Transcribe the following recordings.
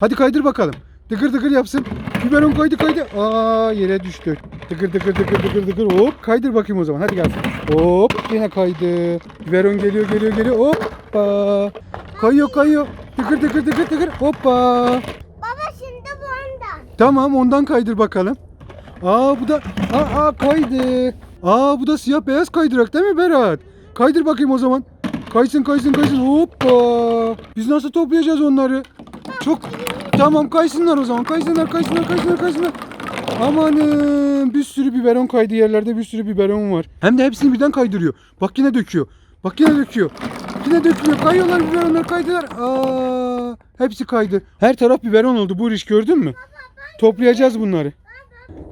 Hadi kaydır bakalım. Dıkır dıkır yapsın. Biberon koydu koydu. Aa yere düştü. Dıkır dıkır dıkır dıkır dıkır. Hop kaydır bakayım o zaman. Hadi gelsin. Hop yine kaydı. Biberon geliyor geliyor geliyor. Hoppa. Kayıyor kayıyor. Dıkır dıkır dıkır dıkır. Hoppa. Baba şimdi bu ondan. Tamam ondan kaydır bakalım. Aa bu da aa, aa kaydı. Aa bu da siyah beyaz kaydırak değil mi Berat? Kaydır bakayım o zaman. Kaysın kaysın kaysın. Hoppa. Biz nasıl toplayacağız onları? Çok tamam kaysınlar o zaman. Kaysınlar kaysınlar kaysınlar kaysınlar. Amanın bir sürü biberon kaydı yerlerde bir sürü biberon var. Hem de hepsini birden kaydırıyor. Bak yine döküyor. Bak yine döküyor. Yine döküyor. Kayıyorlar biberonlar kaydılar. Aa, hepsi kaydı. Her taraf biberon oldu. Bu iş gördün mü? Toplayacağız bunları.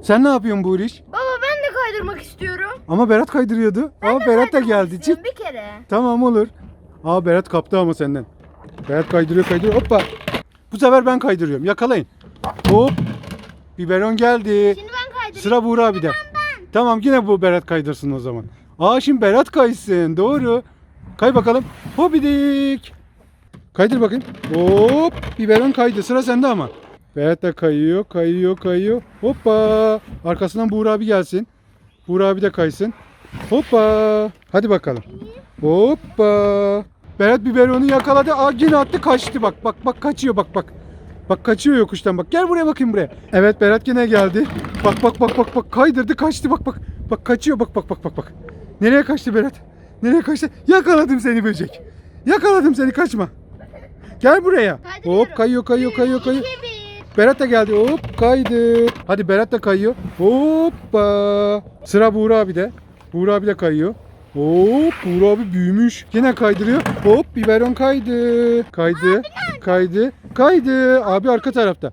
Sen ne yapıyorsun bu iş? Baba ben de kaydırmak istiyorum. Ama Berat kaydırıyordu. Aa Berat da geldi. Çık. Bir kere. Tamam olur. Aa Berat kaptı ama senden. Berat kaydırıyor kaydırıyor. Hoppa. Bu sefer ben kaydırıyorum. Yakalayın. Hop. Biberon geldi. Şimdi ben kaydırayım. Sıra Buğra abi de. Tamam yine bu Berat kaydırsın o zaman. Aa şimdi Berat kaysın. Doğru. Kay bakalım. Hobidik. Kaydır bakayım. Hop. Biberon kaydı. Sıra sende ama. Berat da kayıyor, kayıyor, kayıyor. Hoppa. Arkasından Buğra abi gelsin. Buğra abi de kaysın. Hoppa. Hadi bakalım. Hoppa. Berat biberonu yakaladı. Aa yine attı kaçtı bak. Bak bak kaçıyor bak bak. Bak kaçıyor yokuştan bak. Gel buraya bakayım buraya. Evet Berat yine geldi. Bak bak bak bak bak kaydırdı kaçtı bak bak. Bak kaçıyor bak bak bak bak bak. Nereye kaçtı Berat? Nereye kaçtı? Yakaladım seni böcek. Yakaladım seni kaçma. Gel buraya. Hop kayıyor kayıyor kayıyor kayıyor. Berat da geldi. Hop kaydı. Hadi Berat da kayıyor. Hoppa. Sıra Buğra abi de. Buğra abi de kayıyor. Hop Buğra abi büyümüş. Yine kaydırıyor. Hop biberon kaydı. Kaydı. Kaydı. Kaydı. Abi arka tarafta.